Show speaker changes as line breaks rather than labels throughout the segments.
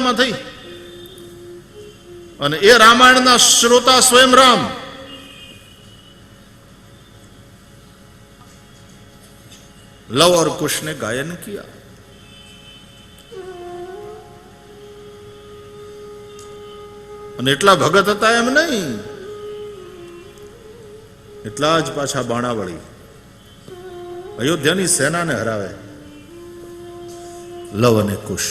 અવતારમાં થઈ અને એ રામાયણના શ્રોતા સ્વયં રામ लव और कुश ने गायन किया અને એટલા ભગત હતા એમ નહીં એટલા જ પાછા બાણાવળી અયોધ્યાની સેનાને હરાવે લવ અને કુશ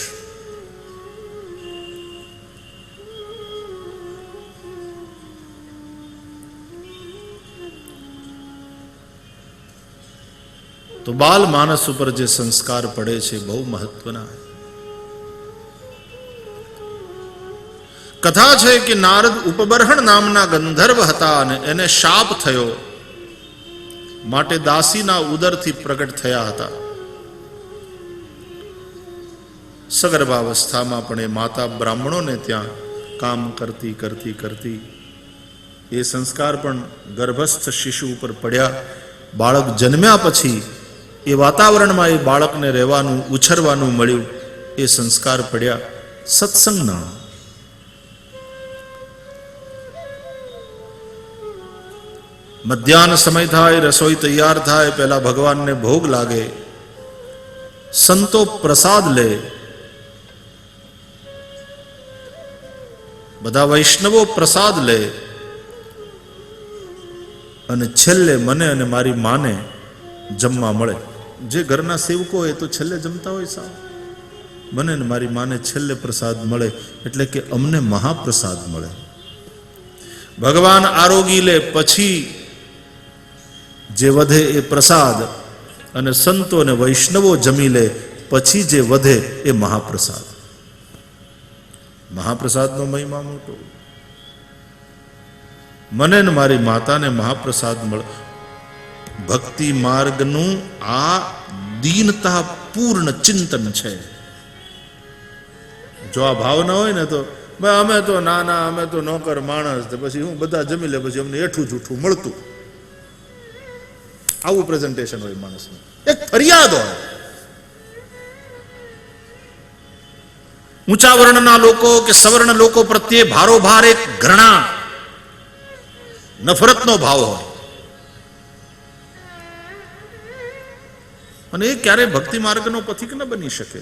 તો બાલ માનસ ઉપર જે સંસ્કાર પડે છે બહુ મહત્વના કથા છે કે નારદ ઉપબર્હણ નામના ગંધર્વ હતા અને એને શાપ થયો. માટે દાસીના ઉદરથી પ્રગટ થયા હતા. સગર્ભાવસ્થામાં પણ એ માતા બ્રાહ્મણોને ત્યાં કામ કરતી કરતી કરતી એ સંસ્કાર પણ ગર્ભસ્થ શિશુ ઉપર પડ્યા. બાળક જન્મ્યા પછી એ વાતાવરણમાં એ બાળકને રહેવાનું, ઉછરવાનું મળ્યું, એ સંસ્કાર પડ્યા. સત્સંગના મધ્યાહન સમય થાય, રસોઈ તૈયાર થાય, પહેલા ભગવાનને ભોગ લાગે. સંતો પ્રસાદ લે. બધા વૈષ્ણવો પ્રસાદ લે. અને છેલ્લે મને અને મારી માને જમવા મળે. જે ઘરના સેવકો હોય તો છેલ્લે જમતા હોય સાવ. મને ને મારી માને છેલ્લે પ્રસાદ મળે એટલે કે અમને મહાપ્રસાદ મળે. ભગવાન આરોગી લે પછી જે વધે એ પ્રસાદ અને સંતો અને વૈષ્ણવો જમી લે પછી જે વધે એ મહાપ્રસાદ. મહાપ્રસાદનો મહિમા મોટો. મને ને મારી માતાને મહાપ્રસાદ મળે ભક્તિ માર્ગનું આ દીનતા પૂર્ણ ચિંતન છે જો આ ભાવ ના હોય ને તો ભાઈ અમે તો નાના અમે તો નોકર માણસ પછી હું બધા જમી લે, પછી અમને એઠું જૂઠું મળતું. આવું પ્રેઝન્ટેશન હોય માણસનું. એક ફરિયાદ હોય. ઊંચા વર્ણના લોકો કે સવર્ણ લોકો પ્રત્યે ભારોભાર એક ઘૃણા. નફરતનો ભાવ હોય. અને એ ક્યારેય ભક્તિ માર્ગનો પથિક ન બની શકે?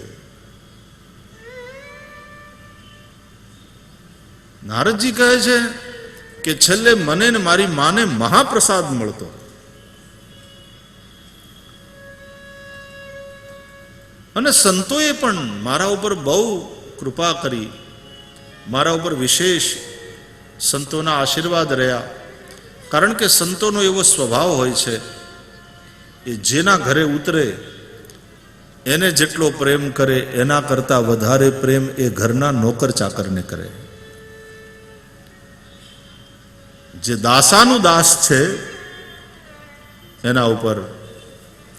નારદજી કહે છે કે છેલ્લે મને ને મારી માને મહાપ્રસાદ મળતો. અને સંતોએ પણ મારા ઉપર બહુ કૃપા કરી, મારા ઉપર વિશેષ સંતોના આશીર્વાદ રહ્યા. કારણ કે સંતોનો એવો સ્વભાવ હોય છે એ જેના ઘરે ઉતરે, એને જેટલો પ્રેમ કરે, એના કરતા વધારે પ્રેમ એ ઘરના નોકર ચાકરને કરે. જે દાસાનું દાસ છે, એના ઉપર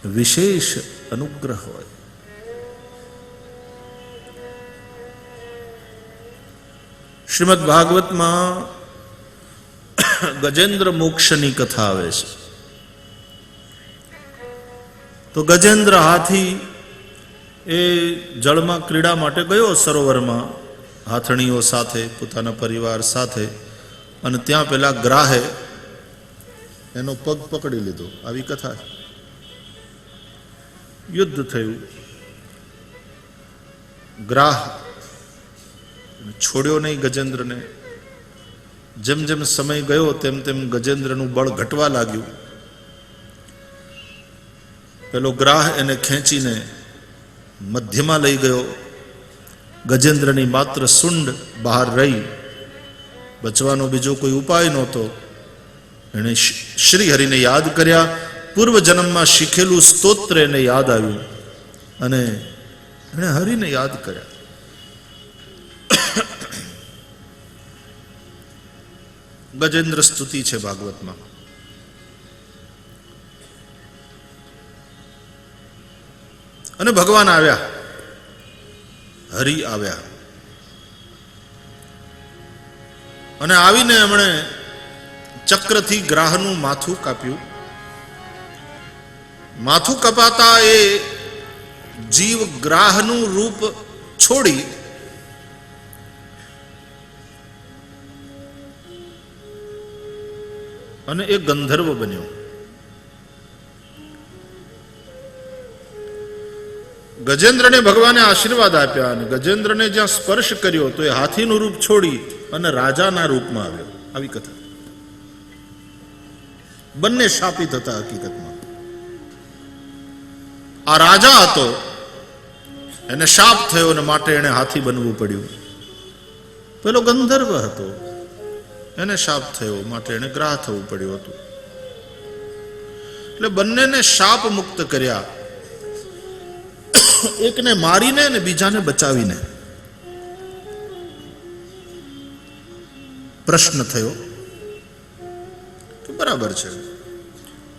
વિશેષ અનુગ્રહ હોય. શ્રીમદ ભાગવતમાં ગજેન્દ્ર મોક્ષની કથા આવે છે. તો ગજેન્દ્ર હાથી એ જળમાં ક્રીડા માટે ગયો સરોવરમાં, હાથણીઓ સાથે, પોતાના પરિવાર સાથે, અને ત્યાં પેલા ગ્રાહે એનો પગ પકડી લીધો. આવી કથા. યુદ્ધ થયું. ગ્રાહ છોડ્યો નહીં ગજેન્દ્રને. જેમ જેમ સમય ગયો, તેમ તેમ ગજેન્દ્રનું બળ ઘટવા લાગ્યું. પેલો ગ્રાહ એને ખેંચીને મધ્યમાં લઈ ગયો. ગજેન્દ્રની માત્ર સુંડ બહાર રહી. બચવાનો બીજો કોઈ ઉપાય નહોતો. એણે શ્રી હરિને યાદ કર્યા. પૂર્વ જન્મમાં શીખેલું સ્તોત્ર એને યાદ આવ્યું. અને એણે હરિને યાદ કર્યા. ગજેન્દ્ર સ્તુતિ છે ભાગવતમાં. અને ભગવાન આવ્યા. હરિ આવ્યા. અને આવીને એમણે ચક્રથી ગ્રાહનું માથું કાપ્યું. માથું કપાતા એ જીવ ગ્રાહનું રૂપ છોડી અને એ ગંધર્વ બન્યો. ગજેન્દ્રને ભગવાને આશીર્વાદ આપ્યા અને ગજેન્દ્રને જ્યાં સ્પર્શ કર્યો તો એ હાથીનું રૂપ છોડી અને રાજાના રૂપમાં આવ્યો. આવી કથા. બંને શાપિત હતા હકીકતમાં. આ રાજા હતો. એને શાપ થયો અને માટે એને હાથી બનવું પડ્યું. પેલો ગંધર્વ હતો. એને શાપ થયો, માટે એને ગ્રાહ થવું પડ્યું હતું. એટલે બંનેને શાપ મુક્ત કર્યા. એકને મારીને અને બીજાને બચાવીને. પ્રશ્ન થયો બરાબર છે.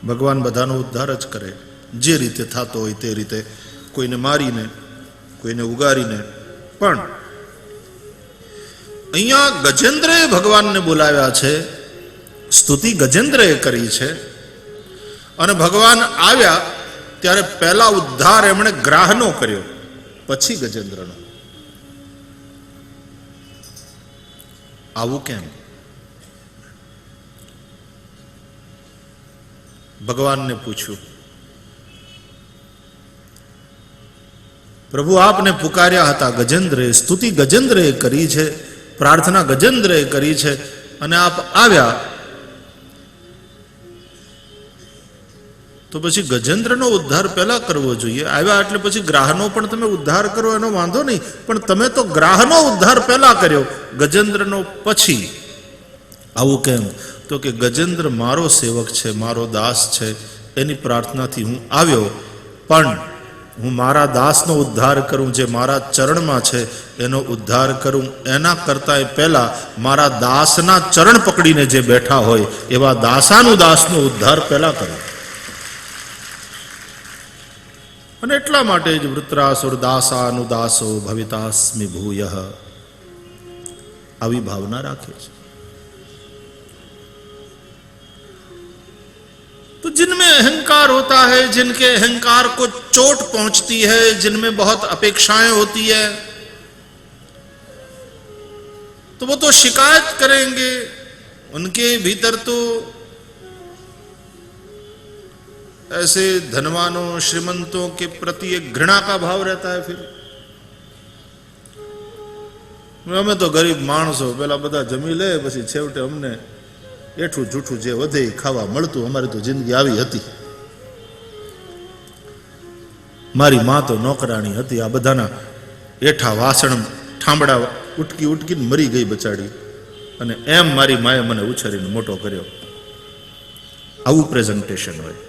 ભગવાન બધાનો ઉદ્ધાર જ કરે. જે રીતે થતો હોય તે રીતે કોઈને મારીને, કોઈને ઉગારીને. પણ અહીંયા ગજેન્દ્રએ ભગવાનને બોલાવ્યા છે, સ્તુતિ ગજેન્દ્રએ કરી છે. અને ભગવાન આવ્યા ત્યારે પહેલા ઉદ્ધાર એમણે ગ્રાહનો કર્યો, પછી ગજેન્દ્રનો. આવું કેમ? ભગવાનને પૂછ્યું. પ્રભુ આપને પુકાર્યા હતા, ગજેન્દ્રએ, સ્તુતિ ગજેન્દ્રએ કરી છે, પ્રાર્થના ગજેન્દ્રએ કરી છે, અને આપ આવ્યા તો પછી ગજેન્દ્રનો ઉદ્ધાર પહેલા કરવો જોઈએ. આવ્યા એટલે પછી ગ્રાહનો પણ તમે ઉદ્ધાર કરો, એનો વાંધો નહીં. પણ તમે તો ગ્રાહનો ઉદ્ધાર પહેલા કર્યો. ગજેન્દ્રનો પછી. આવું કેમ? તો કે ગજેન્દ્ર મારો સેવક છે, મારો દાસ છે, એની પ્રાર્થનાથી હું આવ્યો. પણ હું મારા દાસનો ઉદ્ધાર કરું, જે મારા ચરણમાં છે, એનો ઉદ્ધાર કરું. એના કરતાં પહેલાં મારા દાસના ચરણ પકડીને જે બેઠા હોય, એવા દાસાનું દાસનો ઉદ્ધાર પહેલાં કરું. અને એટલા માટે જ વૃત્રાસુર દાસાનુદાસો ભવિતાસ્મિ ભૂય આવી ભાવના રાખે છે तो जिनमें अहंकार होता है जिनके अहंकार को चोट पहुंचती है जिनमें बहुत अपेक्षाएं होती है तो वो तो शिकायत करेंगे उनके भीतर तो ऐसे धनवानों श्रीमंतों के प्रति एक घृणा का भाव रहता है फिर અમે તો ગરીબ માણસો પેલા બધા જમી લે પછી છેવટે અમને એઠું જૂઠું જે વધે એ ખાવા મળતું અમારી તો જિંદગી આવી હતી મારી માં તો નોકરાણી હતી આ બધાના એઠા વાસણ ઠાંબડા ઉટકી ઉટકીને મરી ગઈ બચાડી અને એમ મારી માએ મને ઉછેરીને મોટો કર્યો આવું પ્રેઝન્ટેશન હોય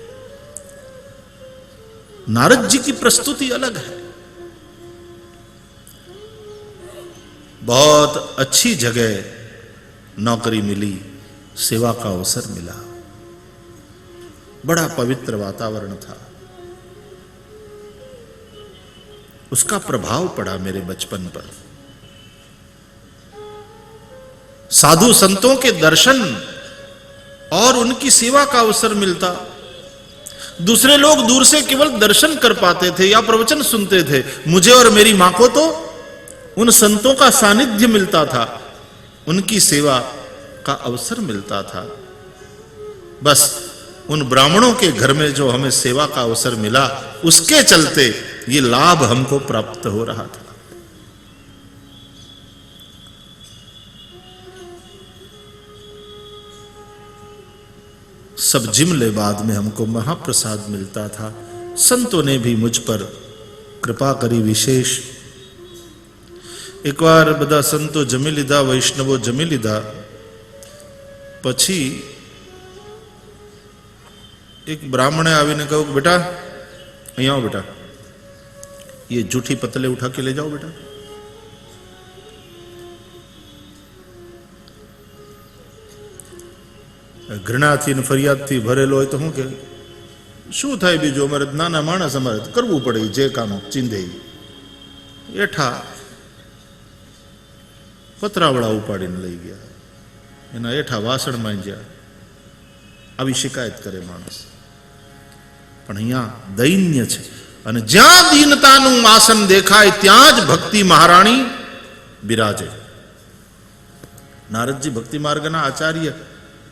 नारद जी की प्रस्तुति अलग है। बहुत अच्छी जगह नौकरी मिली, सेवा का अवसर मिला। बड़ा पवित्र वातावरण था। उसका प्रभाव पड़ा मेरे बचपन पर। साधु संतों के दर्शन और उनकी सेवा का अवसर मिलता। दूसरे लोग दूर से केवल दर्शन कर पाते थे या प्रवचन सुनते थे। मुझे और मेरी माँ को तो उन संतों का सानिध्य मिलता था। उनकी सेवा का अवसर मिलता था। बस उन ब्राह्मणों के घर में जो हमें सेवा का अवसर मिला, उसके चलते ये लाभ हमको प्राप्त हो रहा था। सब जिमले बाद में हमको महाप्रसाद मिलता था संतों ने भी मुझ पर કૃપા કરી વિશેષ એકવાર બધા સંતો જમી લીધા વૈષ્ણવો જમી લીધા પછી એક બ્રાહ્મણે આવીને કહ્યું કે બેટા અહીંયા આવો બેટા ये जूठी पतले उठा के ले जाओ बेटा ઘૃણાથી ને ફરિયાદથી ભરેલો હોય તો શું કે, શું થાય બીજું? અમારે નાના માણસ અમારે કરવું પડે જે કામ ચિંધે. એઠા પતરાવડા ઉપાડીને લઈ ગયા. એના એઠા વાસણ માંજ્યા. આવી શિકાયત કરે માણસ. પણ અહીંયા દૈન્ય છે. અને જ્યાં દીનતાનું આસન દેખાય ત્યાં જ ભક્તિ મહારાણી બિરાજે. નારદજી ભક્તિ માર્ગના આચાર્ય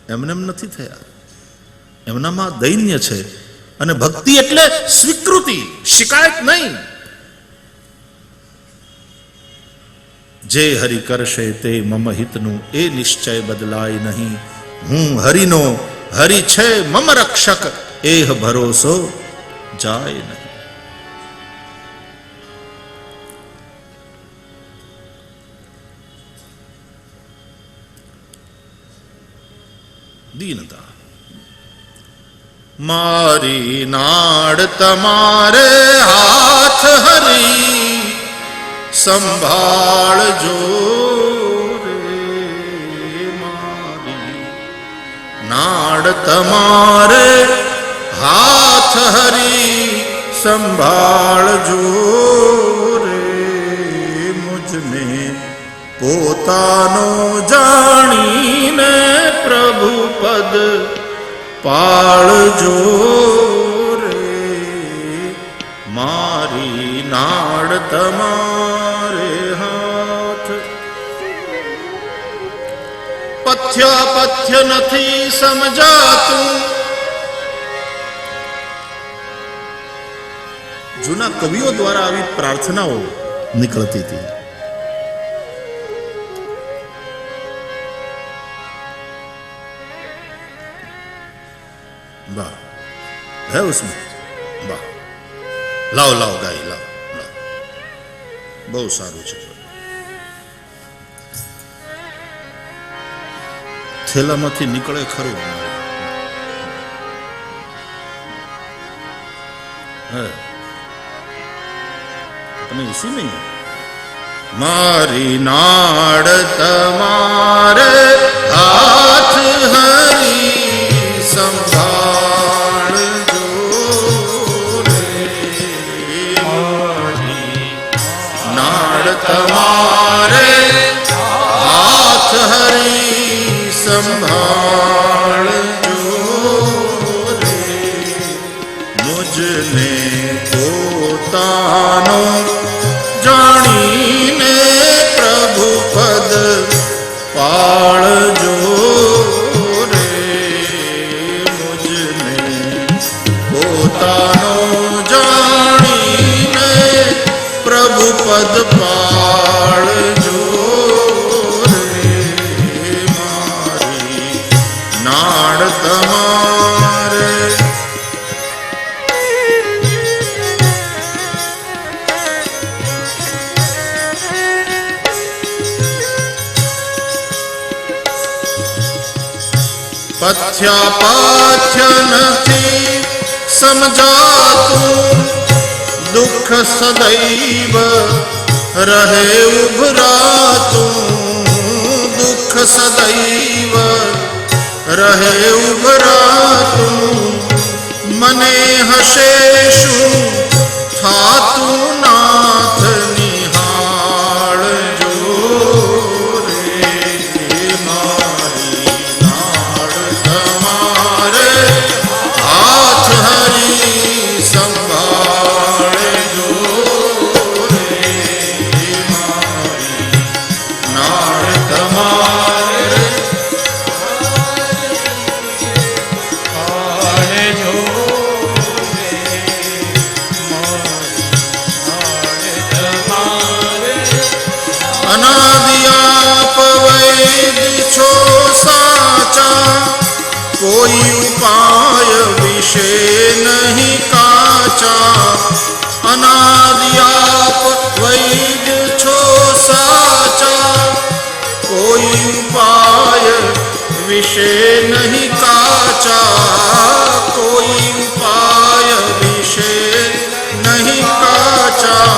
એમને એમ નથી થયા. એમનામાં દૈન્ય છે અને ભક્તિ એટલે સ્વીકૃતિ, શિકાયત નહીં. જે હરિ કરશે તે મમ હિતનું, એ નિશ્ચય બદલાય નહીં. હું હરિનો, હરિ છે મમ રક્ષક, એહ ભરોસો જાય નહીં. દીનતા મારી નાડ તમારે હાથ હરી સંભાળજો રે મારી નાડ તમારે હાથ હરી સંભાળજો રે મુજને પોતાનો જાણીને પ્રભુ પદ પાળજો રે મારી નાડ તમારે હાથ પથ્ય પથ્ય નથી સમજાતું જૂના કવિઓ દ્વારા આવી પ્રાર્થનાઓ નીકળતી હતી है उसमें વાહ લાવ લાવ ગાય લાવ લાવ બહુ સારું છે થેલામાંથી નીકળે ખરું હે તમે ઇસી નહીં મારી નાડ તમારે હાથ હરી પથ્યાપાથ્ય નથી, સમજાતું દુઃખ સદૈવ રહે ઉભરાતું. દુઃખ સદૈવ રહે ઉભરાતું. મને હશે શું? થાતું નાથ વિશે નહીં કાચા કોઈ ઉપાય વિશે નહીં કાચા.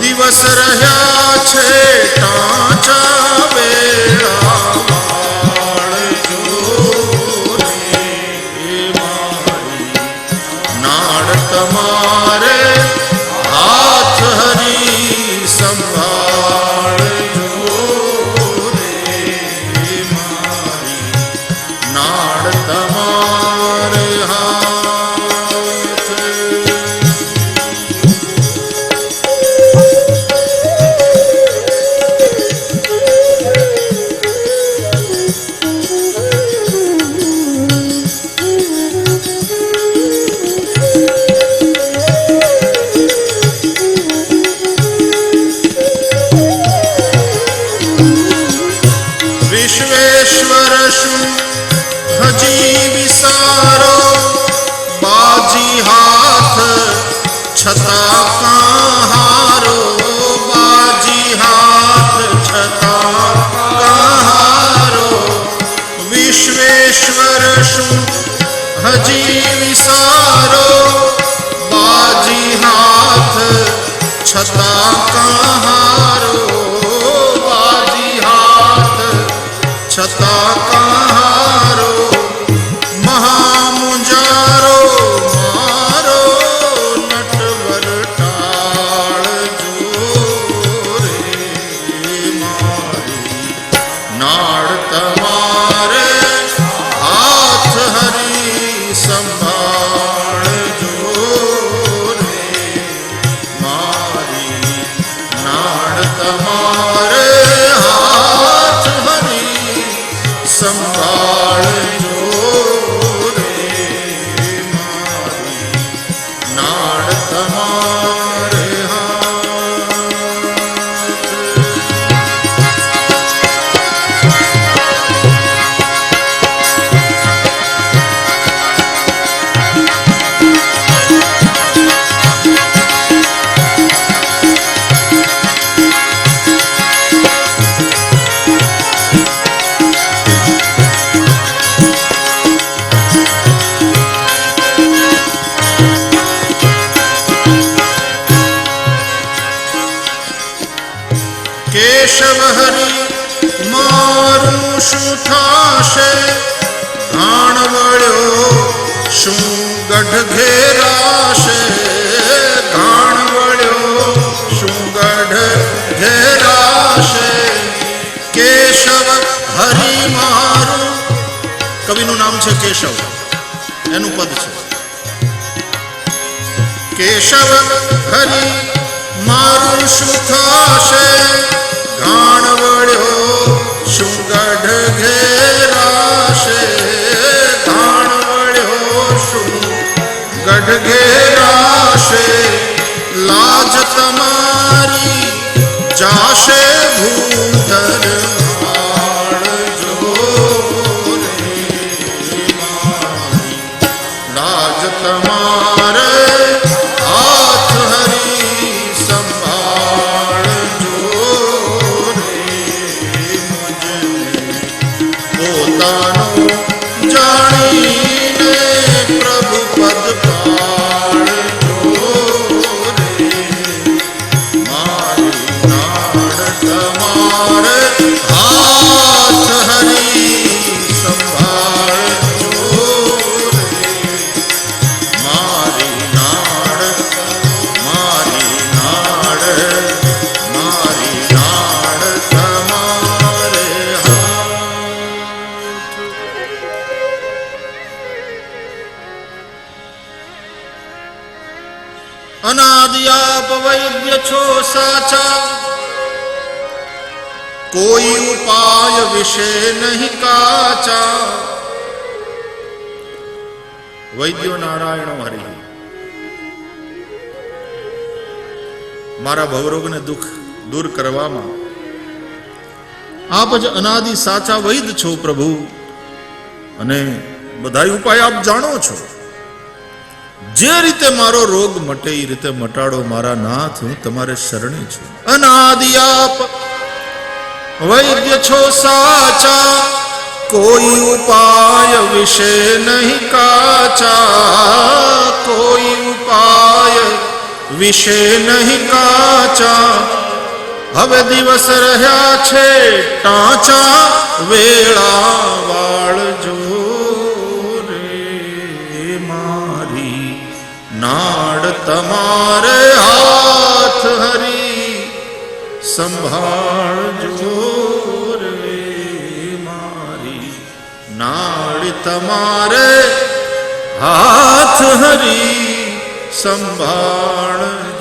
દિવસ રહ્યા છે હજી વિસારો બાજી હાથ છતાં નાળ કેશવ હરી મારું શું થશે ઘાણ વળ્યો શું ગઢ ઘેરાશે ઘાણ વળ્યો શું ગઢ ઘેરાશે કેશવ હરી મારું કવિનું નામ છે કેશવ એનું પદ છે। કેશવ હરી મારું શું સાચા કોઈ ઉપાય વિશે નહીં કાચા વૈદ્યો નારાયણ હરિ મારા ભવરોગને દુઃખ દૂર કરવામાં આપ જ અનાદિ સાચા વૈદ છો પ્રભુ અને બધા ઉપાય આપ જાણો છો જે રીતે મારો રોગ મટે એ રીતે મટાડો મારા નાથ, હું તમારે શરણે છું. અનાદિ આપ, વૈદ્ય છો સાચા, કોઈ ઉપાય વિશે નહીં કાચા. કોઈ ઉપાય વિશે નહીં કાચા. હવે દિવસ રહ્યા છે, ટાંચા, વેળા વાળજો. તમારે હાથ હરી સંભાળજો રે મારી. નાડ તમારે હાથ હરી સંભાળજો